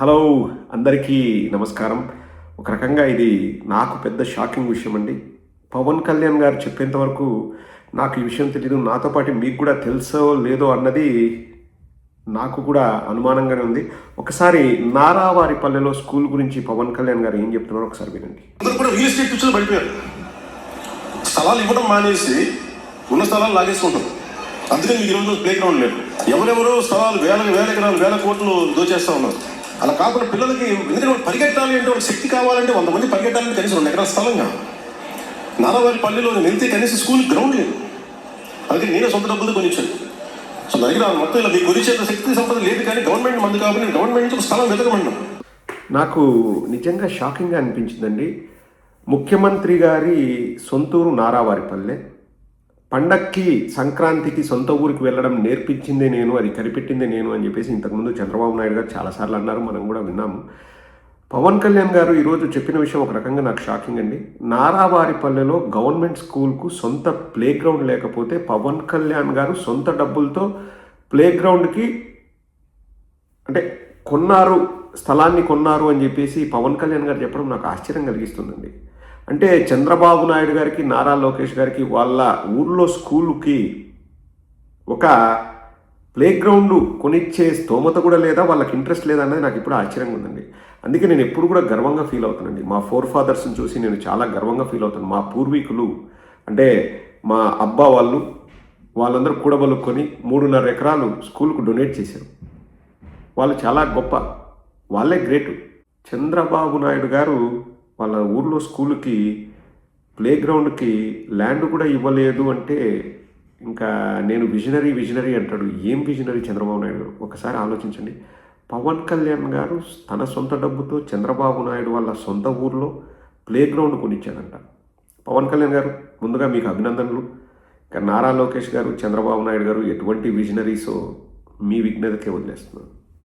Hello అందరికీ నమస్కారం. ఒక రకంగా ఇది నాకు పెద్ద షాకింగ్ విషయం అండి పవన్ కళ్యాణ్ గారు చెప్పేంత వరకు నాకు ఈ విషయం తెలియదు నాతో పాటు మీకు కూడా తెలుసో లేదో అన్నది నాకు కూడా అనుమానంగానే ఉంది. ఒకసారి నారావారిపల్లెలో స్కూల్ గురించి పవన్ కళ్యాణ్ గారు ఏం చెప్తున్నారో ఒకసారి వినండి. అందరూ కూడా రియల్ ఎస్టేట్ పిచ్చులు పడిపోయారు. స్థలాలు ఇవ్వడం మానేసి ఉన్న స్థలాలు లాగేసుకుంటారు. అందుకని మీకు ఈరోజు ప్లే గ్రౌండ్ లేదు. ఎవరెవరో స్థలాలు వేల వేల ఎకరాలు వేల కోట్లు దోచేస్తా ఉన్నారు. అలా కాకుండా పిల్లలకి ఎందుకంటే పరిగెట్టాలి అంటే వాళ్ళకి శక్తి కావాలంటే వంద మంది పరిగెట్టాలంటే కనీసం రెండు ఎకరాల స్థలంగా నారావారి పల్లెలో నేను వెళ్తే కనీసం స్కూల్ గ్రౌండ్ లేదు. అందుకని నేనే సొంత డబ్బులు కొనిచ్చాను. సో నా దగ్గర మొత్తం ఇలా మీకు కొనిచ్చేంత శక్తి సంపద లేదు కానీ గవర్నమెంట్ మంది కాబట్టి గవర్నమెంట్ నుంచి స్థలం వెతకమన్నాను. నాకు నిజంగా షాకింగ్గా అనిపించిందండి. ముఖ్యమంత్రి గారి సొంతూరు నారావారిపల్లె పండక్కి సంక్రాంతికి సొంత ఊరికి వెళ్ళడం నేర్పించిందే నేను అది కనిపెట్టిందే నేను అని చెప్పేసి ఇంతకుముందు చంద్రబాబు నాయుడు గారు చాలాసార్లు అన్నారు మనం కూడా విన్నాము. పవన్ కళ్యాణ్ గారు ఈరోజు చెప్పిన విషయం ఒక రకంగా నాకు షాకింగ్ అండి. నారావారిపల్లెలో గవర్నమెంట్ స్కూల్కు సొంత ప్లే గ్రౌండ్ లేకపోతే పవన్ కళ్యాణ్ గారు సొంత డబ్బులతో ప్లే గ్రౌండ్కి అంటే కొన్నారు స్థలాన్ని కొన్నారు అని చెప్పేసి పవన్ కళ్యాణ్ గారు చెప్పడం నాకు ఆశ్చర్యం కలిగిస్తుందండి. అంటే చంద్రబాబు నాయుడు గారికి నారా లోకేష్ గారికి వాళ్ళ ఊర్లో స్కూలుకి ఒక ప్లే గ్రౌండ్ కొనిచ్చే స్తోమత కూడా లేదా? వాళ్ళకి ఇంట్రెస్ట్ లేదా అనేది నాకు ఇప్పుడు ఆశ్చర్యంగా ఉందండి. అందుకే నేను ఎప్పుడు కూడా గర్వంగా ఫీల్ అవుతానండి. మా ఫోర్ ఫాదర్స్ని చూసి నేను చాలా గర్వంగా ఫీల్ అవుతాను. మా పూర్వీకులు అంటే మా అబ్బా వాళ్ళు వాళ్ళందరూ కూడబలుక్కొని మూడున్నర ఎకరాలు స్కూల్కు డొనేట్ చేశారు. వాళ్ళు చాలా గొప్ప వాళ్ళే గ్రేటు. చంద్రబాబు నాయుడు గారు వాళ్ళ ఊర్లో స్కూల్కి ప్లే గ్రౌండ్కి ల్యాండ్ కూడా ఇవ్వలేదు అంటే ఇంకా నేను విజనరీ విజనరీ అంటాడు. ఏం విజనరీ చంద్రబాబు నాయుడు గారు? ఒకసారి ఆలోచించండి. పవన్ కళ్యాణ్ గారు తన సొంత డబ్బుతో చంద్రబాబు నాయుడు వాళ్ళ సొంత ఊర్లో ప్లే గ్రౌండ్ కొనిచ్చాడంట. పవన్ కళ్యాణ్ గారు ముందుగా మీకు అభినందనలు. ఇక నారా లోకేష్ గారు చంద్రబాబు నాయుడు గారు ఎటువంటి విజనరీసో మీ విజ్ఞతకే వదిలేస్తున్నాను